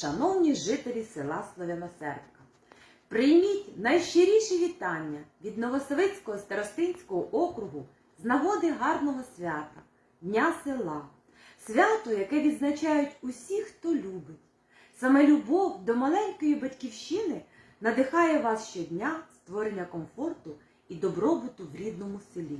шановні жителі села Слов'яносердка, прийміть найщиріші вітання від Новосовицького старостинського округу з нагоди гарного свята, Дня села, свято, яке відзначають усі, хто любить. Саме любов до маленької батьківщини надихає вас щодня створення комфорту і добробуту в рідному селі.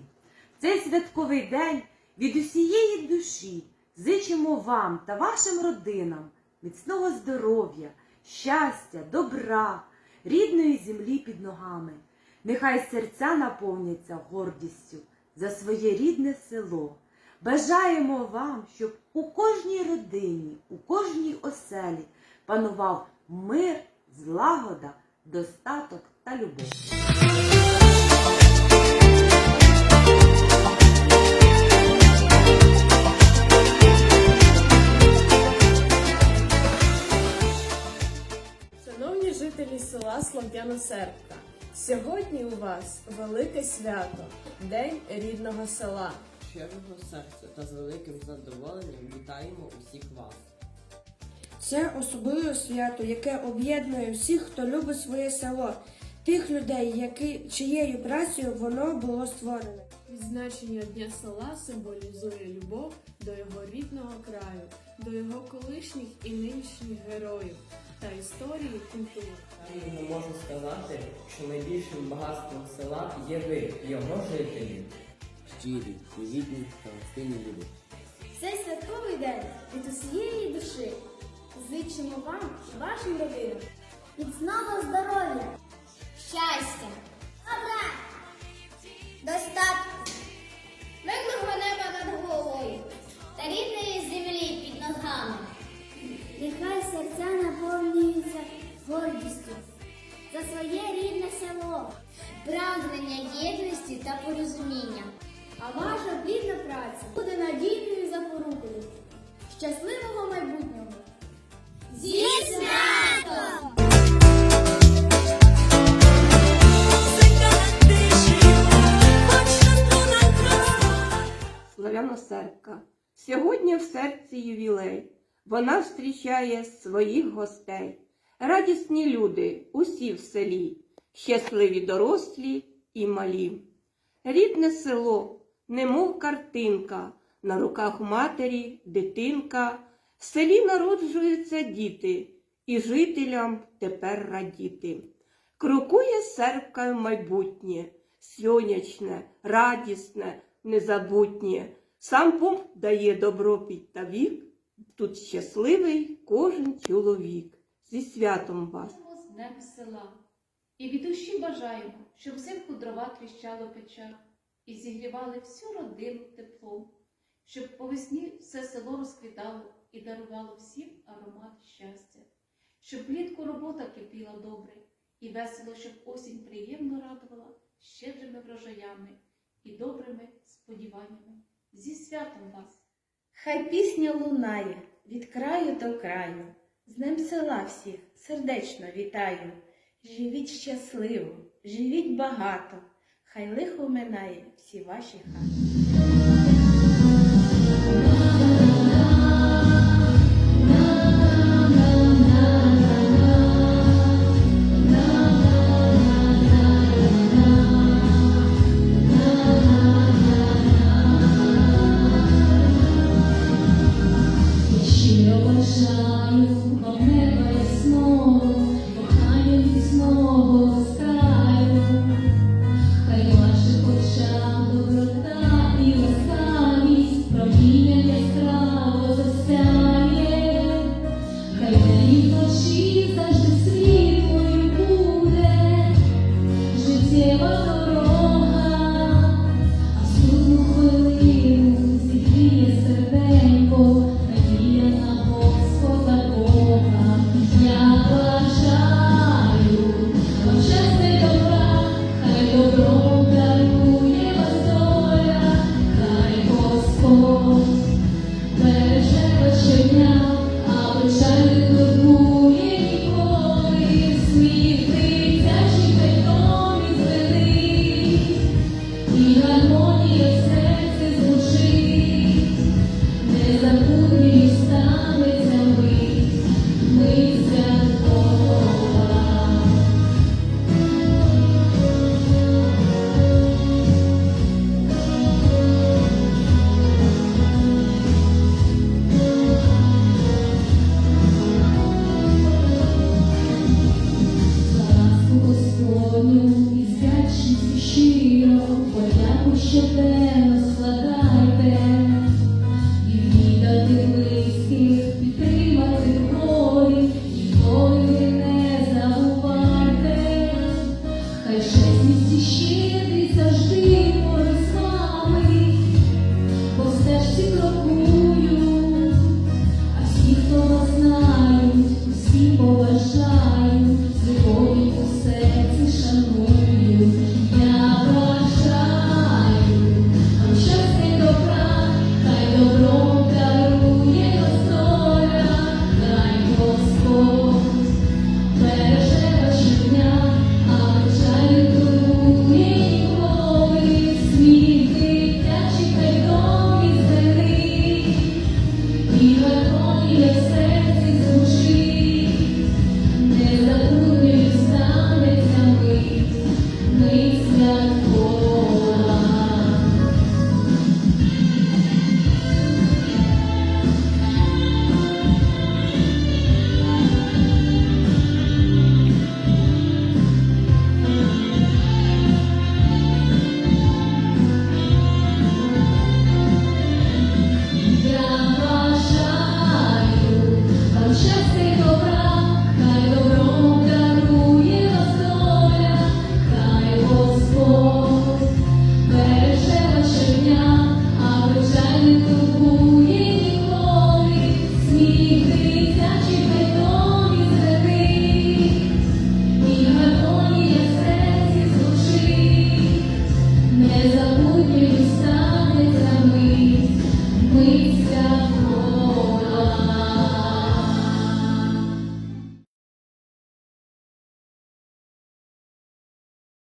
В Цей святковий день від усієї душі зичимо вам та вашим родинам міцного здоров'я, щастя, добра, рідної землі під ногами. Нехай серця наповняться гордістю за своє рідне село. Бажаємо вам, щоб у кожній родині, у кожній оселі панував мир, злагода, достаток та любов. Слов'яно-Сербка, сьогодні у вас велике свято, День рідного села. щирого серця та з великим задоволенням вітаємо усіх вас. Це особливе свято, яке об'єднує всіх, хто любить своє село, тих людей, які, чиєю працею воно було створене. Відзначення Дня села символізує любов до його рідного краю, до його колишніх і нинішніх героїв та історії культури. Я можу сказати, що найбільшим багатством села є ви, його жителі. щирі, привітні та гостинні люди. Цей святковий день від усієї душі зичимо вам і вашим родинам міцного здоров'я, щастя, добра, достатку, мирного неба над головою та рідної землі під ногами. Нехай серця наповнюються гордістю за своє рідне село, прагнення єдності та порозуміння. А ваша плідна праця буде надійною запорукою щасливого майбутнього. Славяно-сербка. Сьогодні в серці ювілей. Вона зустрічає своїх гостей. Радісні люди, усі в селі, щасливі дорослі і малі. Рідне село, немов картинка, на руках матері дитинка. В селі народжуються діти, і жителям тепер радіти. Крокує сербка в майбутнє, сонячне, радісне, незабутнє. Сам пункт дає добропіт та вік, тут щасливий кожен чоловік. Зі святом вас! з днем села. І від душі бажаємо, щоб взимку дрова тріщало в печах і зігрівали всю родину теплом, щоб по весні все село розквітало і дарувало всім аромат щастя, щоб влітку робота кипіла добре і весело, щоб осінь приємно радувала щедрими врожаями і добрими сподіваннями. Зі святом вас! Хай пісня лунає від краю до краю, з ним села всіх сердечно вітаю. Живіть щасливо, живіть багато, хай лихо минає всі ваші хати. never